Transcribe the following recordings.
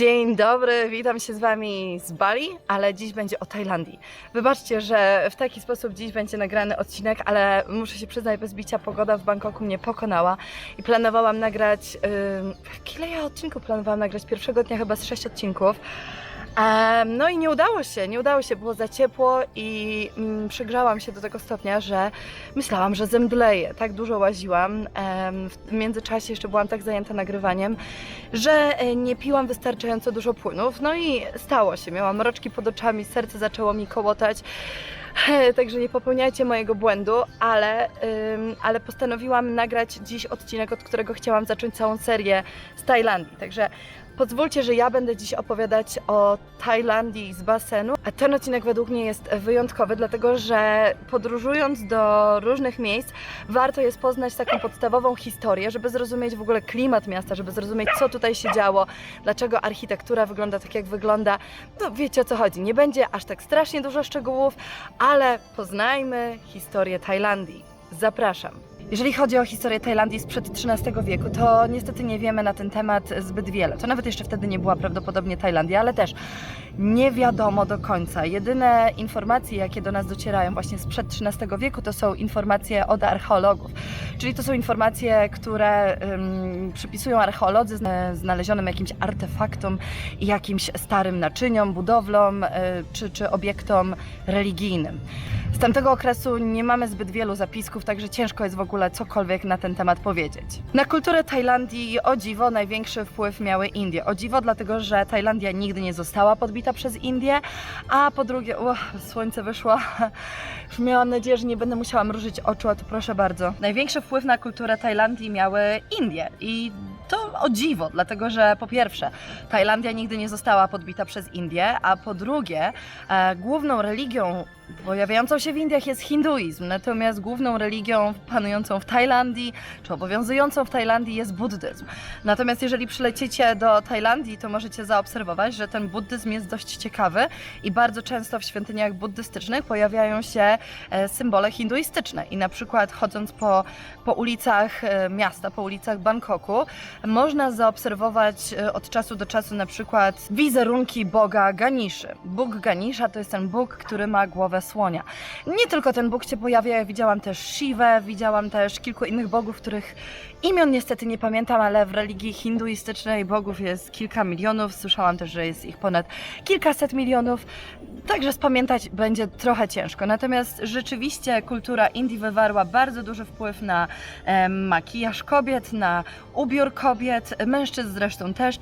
Dzień dobry, witam się z Wami z Bali, ale dziś będzie o Tajlandii. Wybaczcie, że w taki sposób dziś będzie nagrany odcinek, ale muszę się przyznać, bez bicia pogoda w Bangkoku mnie pokonała i planowałam nagrać. Yy, ja odcinków planowałam nagrać? Pierwszego dnia chyba z sześć odcinków. No i nie udało się, nie udało się, było za ciepło i mm, przygrzałam się do tego stopnia, że myślałam, że zemdleję. Tak dużo łaziłam. W międzyczasie jeszcze byłam tak zajęta nagrywaniem, że e, nie piłam wystarczająco dużo płynów. No i stało się. Miałam mroczki pod oczami, serce zaczęło mi kołotać. Także nie popełniajcie mojego błędu, ale, ym, ale postanowiłam nagrać dziś odcinek, od którego chciałam zacząć całą serię z Tajlandii. Także pozwólcie, że ja będę dziś opowiadać o Tajlandii z basenu. A ten odcinek według mnie jest wyjątkowy, dlatego że podróżując do różnych miejsc, warto jest poznać taką podstawową historię, żeby zrozumieć w ogóle klimat miasta, żeby zrozumieć, co tutaj się działo, dlaczego architektura wygląda tak, jak wygląda. No wiecie o co chodzi. Nie będzie aż tak strasznie dużo szczegółów, ale poznajmy historię Tajlandii. Zapraszam. Jeżeli chodzi o historię Tajlandii sprzed XIII wieku, to niestety nie wiemy na ten temat zbyt wiele. To nawet jeszcze wtedy nie była prawdopodobnie Tajlandia, ale też nie wiadomo do końca. Jedyne informacje, jakie do nas docierają właśnie sprzed XIII wieku, to są informacje od archeologów. Czyli to są informacje, które ym, przypisują archeolodzy zna- znalezionym jakimś artefaktom i jakimś starym naczyniom, budowlom y, czy, czy obiektom religijnym. Tamtego okresu nie mamy zbyt wielu zapisków, także ciężko jest w ogóle cokolwiek na ten temat powiedzieć. Na kulturę Tajlandii o dziwo największy wpływ miały Indie. O dziwo dlatego, że Tajlandia nigdy nie została podbita przez Indie, a po drugie, uch, słońce wyszło. Miałam nadzieję, że nie będę musiała mrużyć oczu, a tu proszę bardzo. Największy wpływ na kulturę Tajlandii miały Indie i to o dziwo, dlatego że po pierwsze, Tajlandia nigdy nie została podbita przez Indię, a po drugie, e, główną religią pojawiającą się w Indiach jest hinduizm, natomiast główną religią panującą w Tajlandii, czy obowiązującą w Tajlandii jest buddyzm. Natomiast jeżeli przylecicie do Tajlandii, to możecie zaobserwować, że ten buddyzm jest dość ciekawy i bardzo często w świątyniach buddystycznych pojawiają się e, symbole hinduistyczne i na przykład chodząc po, po ulicach e, miasta, po ulicach Bangkoku, można zaobserwować e, od czasu do czasu na przykład wizerunki boga Ganiszy. Bóg Ganisza to jest ten Bóg, który ma głowę słonia. Nie tylko ten Bóg się pojawia, ja widziałam też Siwę, widziałam też kilku innych bogów, których imion niestety nie pamiętam, ale w religii hinduistycznej bogów jest kilka milionów. Słyszałam też, że jest ich ponad kilkaset milionów. Także spamiętać będzie trochę ciężko. Natomiast rzeczywiście kultura Indii wywarła bardzo duży wpływ na em, makijaż kobiet, na ubiór kobiet, mężczyzn zresztą też,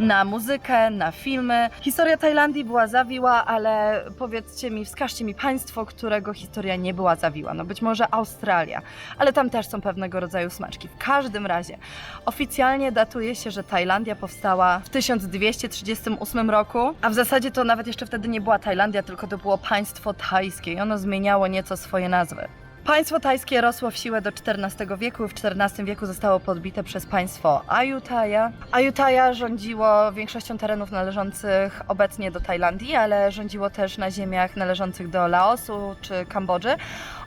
na muzykę, na filmy. Historia Tajlandii była zawiła, ale powiedzcie mi, wskażcie mi państwo, którego historia nie była zawiła. No być może Australia, ale tam też są pewnego rodzaju smaczki. W każdym razie oficjalnie datuje się, że Tajlandia powstała w 1238 roku, a w zasadzie to nawet jeszcze wtedy nie była Tajlandia, tylko to było państwo tajskie i ono zmieniało nieco swoje nazwy. Państwo tajskie rosło w siłę do XIV wieku. W XIV wieku zostało podbite przez państwo Ayutthaya. Ayutthaya rządziło większością terenów należących obecnie do Tajlandii, ale rządziło też na ziemiach należących do Laosu czy Kambodży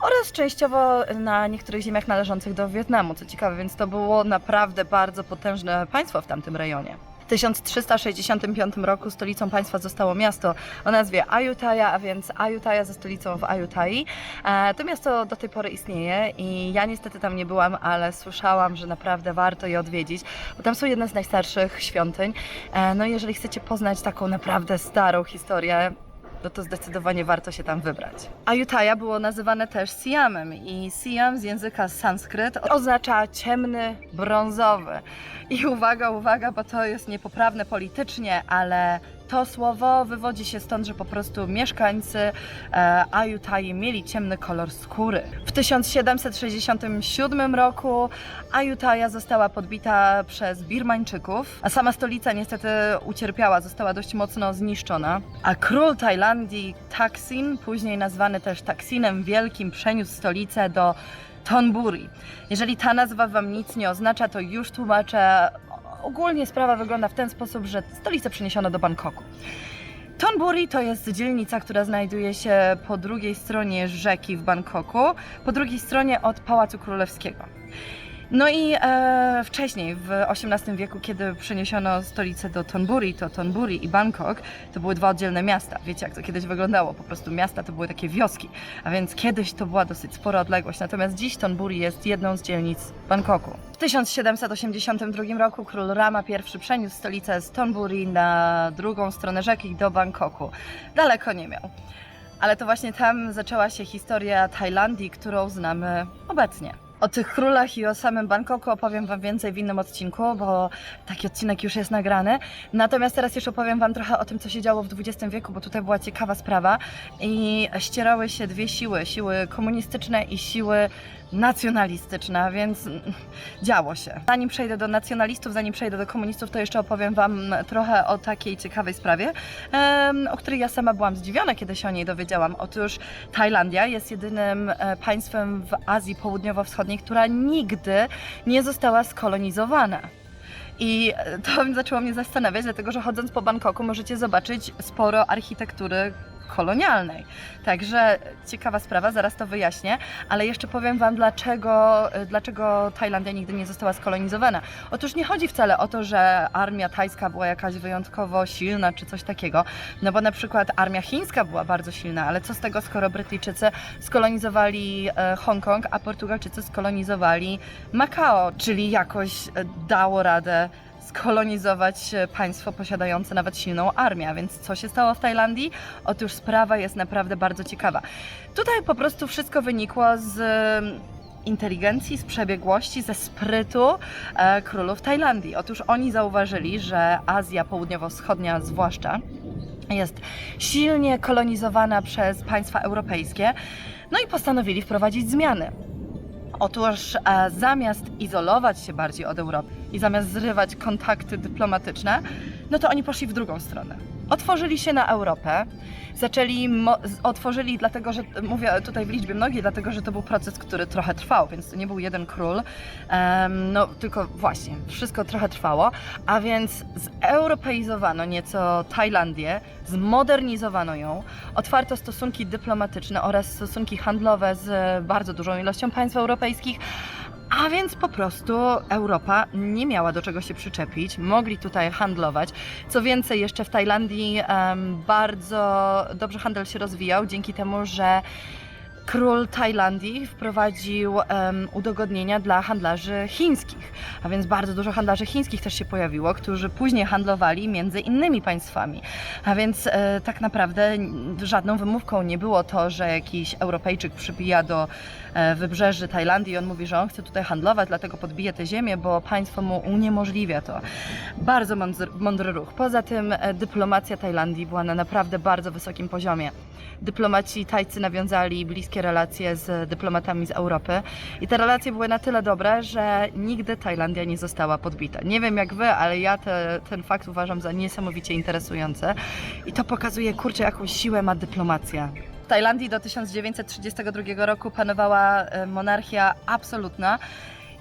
oraz częściowo na niektórych ziemiach należących do Wietnamu. Co ciekawe, więc to było naprawdę bardzo potężne państwo w tamtym rejonie. W 1365 roku stolicą państwa zostało miasto o nazwie Ayutthaya, a więc Ayutthaya ze stolicą w Ayutthai. E, To miasto do tej pory istnieje i ja niestety tam nie byłam, ale słyszałam, że naprawdę warto je odwiedzić, bo tam są jedne z najstarszych świątyń. E, No i jeżeli chcecie poznać taką naprawdę starą historię, no to zdecydowanie warto się tam wybrać. Ayutthaya było nazywane też Siamem i Siam z języka sanskryt oznacza ciemny, brązowy. I uwaga, uwaga, bo to jest niepoprawne politycznie, ale to słowo wywodzi się stąd, że po prostu mieszkańcy e, mieli ciemny kolor skóry. W 1767 roku Ayutthaya została podbita przez Birmańczyków, a sama stolica niestety ucierpiała, została dość mocno zniszczona. A król Tajlandii Taksin, później nazwany też Taksinem Wielkim, przeniósł stolicę do Thonburi. Jeżeli ta nazwa Wam nic nie oznacza, to już tłumaczę. Ogólnie sprawa wygląda w ten sposób, że stolicę przeniesiono do Bangkoku. Thonburi to jest dzielnica, która znajduje się po drugiej stronie rzeki w Bangkoku, po drugiej stronie od Pałacu Królewskiego. No i e, wcześniej, w XVIII wieku, kiedy przeniesiono stolicę do Tonburi, to Tonburi i Bangkok to były dwa oddzielne miasta. Wiecie, jak to kiedyś wyglądało? Po prostu miasta to były takie wioski, a więc kiedyś to była dosyć spora odległość. Natomiast dziś Tonburi jest jedną z dzielnic Bangkoku. W 1782 roku król Rama I przeniósł stolicę z Tonburi na drugą stronę rzeki do Bangkoku. Daleko nie miał. Ale to właśnie tam zaczęła się historia Tajlandii, którą znamy obecnie. O tych królach i o samym Bangkoku opowiem Wam więcej w innym odcinku, bo taki odcinek już jest nagrany. Natomiast teraz jeszcze opowiem Wam trochę o tym, co się działo w XX wieku, bo tutaj była ciekawa sprawa i ścierały się dwie siły, siły komunistyczne i siły nacjonalistyczne, więc działo się. Zanim przejdę do nacjonalistów, zanim przejdę do komunistów, to jeszcze opowiem Wam trochę o takiej ciekawej sprawie, o której ja sama byłam zdziwiona, kiedy się o niej dowiedziałam. Otóż Tajlandia jest jedynym e, państwem w Azji Południowo-Wschodniej, która nigdy nie została skolonizowana. I e, to zaczęło mnie zastanawiać, dlatego że chodząc po Bangkoku możecie zobaczyć sporo architektury kolonialnej. Także ciekawa sprawa, zaraz to wyjaśnię, ale jeszcze powiem Wam, dlaczego, dlaczego Tajlandia nigdy nie została skolonizowana. Otóż nie chodzi wcale o to, że armia tajska była jakaś wyjątkowo silna czy coś takiego, no bo na przykład armia chińska była bardzo silna, ale co z tego, skoro Brytyjczycy skolonizowali e, Hongkong, a Portugalczycy skolonizowali Macao, czyli jakoś e, dało radę skolonizować e, państwo posiadające nawet silną armię. A więc co się stało w Tajlandii? Otóż sprawa jest naprawdę bardzo ciekawa. Tutaj po prostu wszystko wynikło z mm, inteligencji, z przebiegłości, ze sprytu e, królów Tajlandii. Otóż oni zauważyli, że Azja Południowo-Wschodnia zwłaszcza jest silnie kolonizowana przez państwa europejskie, no i postanowili wprowadzić zmiany. Otóż e, zamiast izolować się bardziej od Europy i zamiast zrywać kontakty dyplomatyczne, no to oni poszli w drugą stronę. Otworzyli się na Europę, zaczęli, otworzyli dlatego, że mówię tutaj w liczbie mnogiej, dlatego, że to był proces, który trochę trwał, więc to nie był jeden król, em, no tylko właśnie, wszystko trochę trwało, a więc zeuropeizowano nieco Tajlandię, zmodernizowano ją, otwarto stosunki dyplomatyczne oraz stosunki handlowe z bardzo dużą ilością państw europejskich, a więc po prostu Europa nie miała do czego się przyczepić, mogli tutaj handlować. Co więcej, jeszcze w Tajlandii em, bardzo dobrze handel się rozwijał dzięki temu, że król Tajlandii wprowadził em, udogodnienia dla handlarzy chińskich, a więc bardzo dużo handlarzy chińskich też się pojawiło, którzy później handlowali między innymi państwami. A więc e, tak naprawdę żadną wymówką nie było to, że jakiś Europejczyk przybija do wybrzeży Tajlandii i on mówi, że on chce tutaj handlować, dlatego podbije tę ziemię, bo państwo mu uniemożliwia to. Bardzo mądry, mądry ruch. Poza tym e, dyplomacja Tajlandii była na naprawdę bardzo wysokim poziomie. Dyplomaci tajcy nawiązali bliskie relacje z dyplomatami z Europy i te relacje były na tyle dobre, że nigdy Tajlandia nie została podbita. Nie wiem jak wy, ale ja te, ten fakt uważam za niesamowicie interesujący i to pokazuje, kurczę, jaką siłę ma dyplomacja. Tajlandii do 1932 roku panowała e, monarchia absolutna.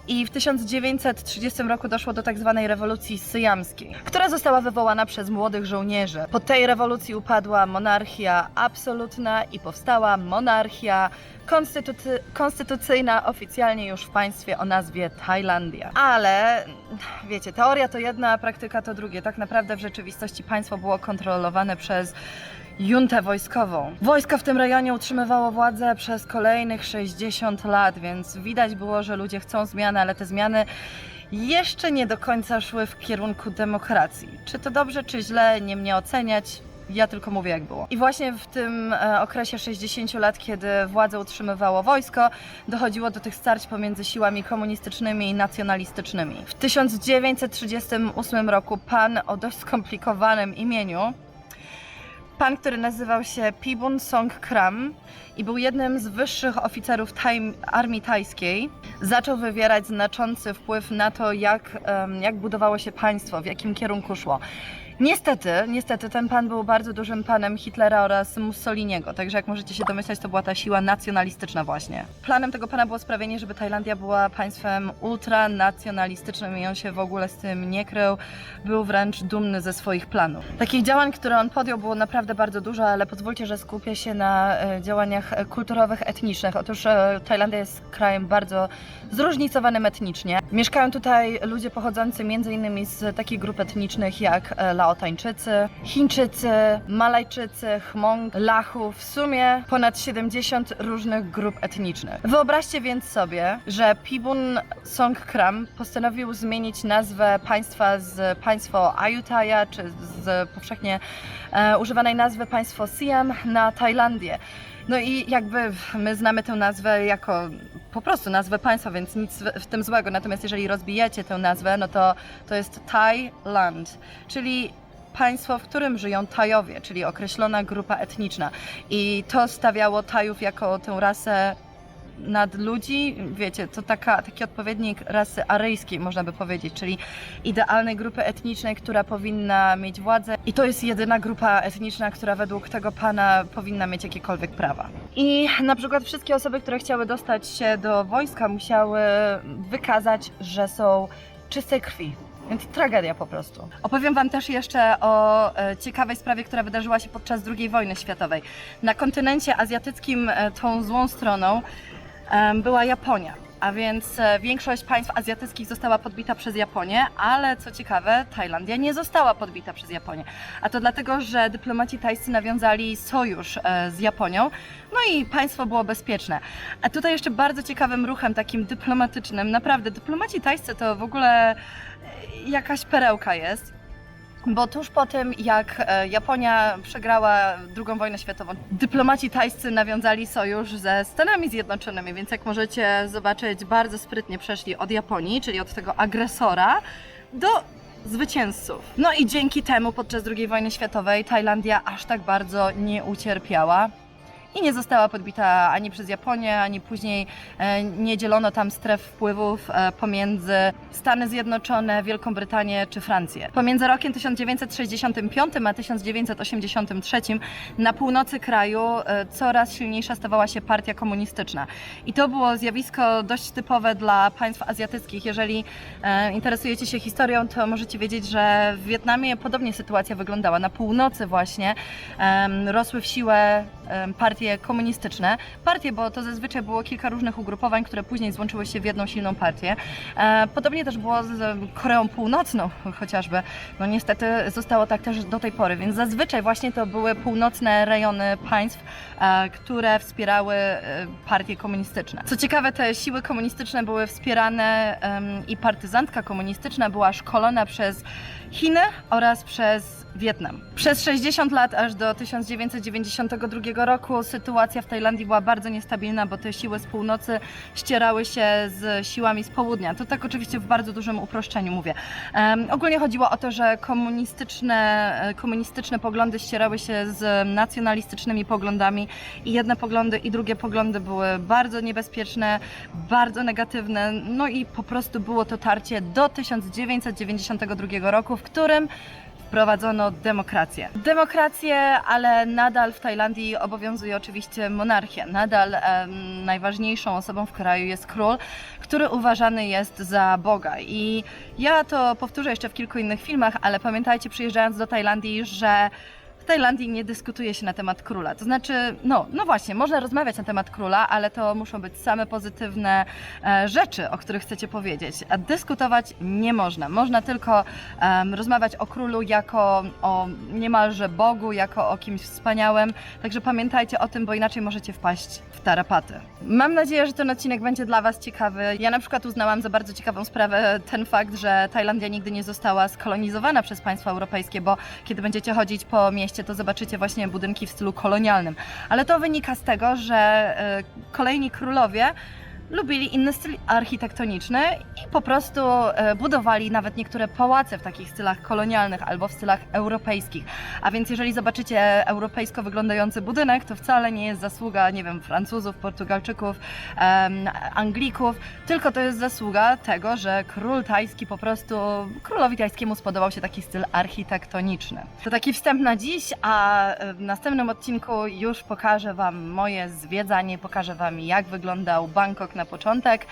I w 1930 roku doszło do tak zwanej rewolucji syjamskiej, która została wywołana przez młodych żołnierzy. Po tej rewolucji upadła monarchia absolutna i powstała monarchia konstytucy- konstytucyjna oficjalnie już w państwie o nazwie Tajlandia. Ale wiecie, teoria to jedna, praktyka to drugie. Tak naprawdę w rzeczywistości państwo było kontrolowane przez juntę wojskową. Wojsko w tym rejonie utrzymywało władzę przez kolejnych 60 lat, więc widać było, że ludzie chcą zmiany, ale te zmiany jeszcze nie do końca szły w kierunku demokracji. Czy to dobrze, czy źle, nie mnie oceniać. Ja tylko mówię, jak było. I właśnie w tym e, okresie 60 lat, kiedy władzę utrzymywało wojsko, dochodziło do tych starć pomiędzy siłami komunistycznymi i nacjonalistycznymi. W 1938 roku pan o dość skomplikowanym imieniu pan, który nazywał się Pibun Song Kram i był jednym z wyższych oficerów taj, armii tajskiej, zaczął wywierać znaczący wpływ na to, jak, jak budowało się państwo, w jakim kierunku szło. Niestety, niestety ten pan był bardzo dużym panem Hitlera oraz Mussoliniego, także jak możecie się domyślać, to była ta siła nacjonalistyczna właśnie. Planem tego pana było sprawienie, żeby Tajlandia była państwem ultranacjonalistycznym i on się w ogóle z tym nie krył, był wręcz dumny ze swoich planów. Takich działań, które on podjął było naprawdę bardzo dużo, ale pozwólcie, że skupię się na e, działaniach kulturowych, etnicznych. Otóż e, Tajlandia jest krajem bardzo zróżnicowanym etnicznie. Mieszkają tutaj ludzie pochodzący m.in. z takich grup etnicznych jak e, Laotańczycy, Chińczycy, Malajczycy, Hmong, Lachów. W sumie ponad 70 różnych grup etnicznych. Wyobraźcie więc sobie, że Pibun Songkram postanowił zmienić nazwę państwa z państwo Ayutthaya, czy z powszechnie używanej nazwy państwo Siam na Tajlandię. No i jakby my znamy tę nazwę jako po prostu nazwę państwa, więc nic w w tym złego. Natomiast jeżeli rozbijecie tę nazwę, no to to jest Thailand, czyli państwo, w którym żyją Tajowie, czyli określona grupa etniczna. I to stawiało Tajów jako tę rasę nad ludzi, wiecie, to taka, taki odpowiednik rasy aryjskiej, można by powiedzieć, czyli idealnej grupy etnicznej, która powinna mieć władzę. I to jest jedyna grupa etniczna, która według tego pana powinna mieć jakiekolwiek prawa. I na przykład wszystkie osoby, które chciały dostać się do wojska, musiały wykazać, że są czystej krwi. Więc tragedia po prostu. Opowiem Wam też jeszcze o e, ciekawej sprawie, która wydarzyła się podczas II wojny światowej. Na kontynencie azjatyckim e, tą złą stroną była Japonia. A więc e, większość państw azjatyckich została podbita przez Japonię, ale co ciekawe, Tajlandia nie została podbita przez Japonię. A to dlatego, że dyplomaci tajscy nawiązali sojusz e, z Japonią, no i państwo było bezpieczne. A tutaj jeszcze bardzo ciekawym ruchem takim dyplomatycznym, naprawdę, dyplomaci tajscy to w ogóle e, jakaś perełka jest. Bo tuż po tym, jak e, Japonia przegrała II wojnę światową, dyplomaci tajscy nawiązali sojusz ze Stanami Zjednoczonymi, więc jak możecie zobaczyć, bardzo sprytnie przeszli od Japonii, czyli od tego agresora, do zwycięzców. No i dzięki temu podczas II wojny światowej Tajlandia aż tak bardzo nie ucierpiała. I nie została podbita ani przez Japonię, ani później e, nie dzielono tam stref wpływów e, pomiędzy Stany Zjednoczone, Wielką Brytanię czy Francję. Pomiędzy rokiem 1965 a 1983 na północy kraju e, coraz silniejsza stawała się partia komunistyczna. I to było zjawisko dość typowe dla państw azjatyckich. Jeżeli interesujecie się historią, to możecie wiedzieć, że w Wietnamie podobnie sytuacja wyglądała. Na północy właśnie rosły w siłę em, partie komunistyczne. Partie, bo to zazwyczaj było kilka różnych ugrupowań, które później złączyły się w jedną silną partię. E, Podobnie też było z Koreą Północną chociażby. No niestety zostało tak też do tej pory, więc zazwyczaj właśnie to były północne rejony państw, e, które wspierały e, partie komunistyczne. Co ciekawe, te siły komunistyczne były wspierane i partyzantka komunistyczna była szkolona przez Chiny oraz przez Wietnam. Przez 60 lat aż do 1992 roku sytuacja w Tajlandii była bardzo niestabilna, bo te siły z północy ścierały się z siłami z południa. To tak oczywiście w bardzo dużym uproszczeniu mówię. Em, ogólnie chodziło o to, że komunistyczne, e, komunistyczne poglądy ścierały się z nacjonalistycznymi poglądami i jedne poglądy i drugie poglądy były bardzo niebezpieczne, bardzo negatywne, no i po prostu było to tarcie do 1992 roku, w którym wprowadzono demokrację. Demokrację, ale nadal w Tajlandii obowiązuje oczywiście monarchia. Nadal najważniejszą osobą w kraju jest król, który uważany jest za Boga. I ja to powtórzę jeszcze w kilku innych filmach, ale pamiętajcie przyjeżdżając do Tajlandii, że Tajlandii nie dyskutuje się na temat króla. To znaczy, no, no właśnie, można rozmawiać na temat króla, ale to muszą być same pozytywne e, rzeczy, o których chcecie powiedzieć. A dyskutować nie można. Można tylko rozmawiać o królu jako o niemalże Bogu, jako o kimś wspaniałym. Także pamiętajcie o tym, bo inaczej możecie wpaść w tarapaty. Mam nadzieję, że ten odcinek będzie dla Was ciekawy. Ja na przykład uznałam za bardzo ciekawą sprawę ten fakt, że Tajlandia nigdy nie została skolonizowana przez państwa europejskie, bo kiedy będziecie chodzić po mieście, to zobaczycie właśnie budynki w stylu kolonialnym. Ale to wynika z tego, że e, kolejni królowie lubili inny styl architektoniczny i po prostu e, budowali nawet niektóre pałace w takich stylach kolonialnych albo w stylach europejskich. A więc jeżeli zobaczycie europejsko wyglądający budynek, to wcale nie jest zasługa, nie wiem, Francuzów, Portugalczyków, Anglików, tylko to jest zasługa tego, że król tajski po prostu, królowi tajskiemu spodobał się taki styl architektoniczny. To taki wstęp na dziś, a e, w następnym odcinku już pokażę Wam moje zwiedzanie, pokażę Wam jak wyglądał Bangkok na początek.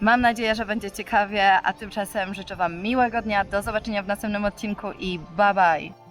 Mam nadzieję, że będzie ciekawie, a tymczasem życzę Wam miłego dnia, do zobaczenia w następnym odcinku i bye bye!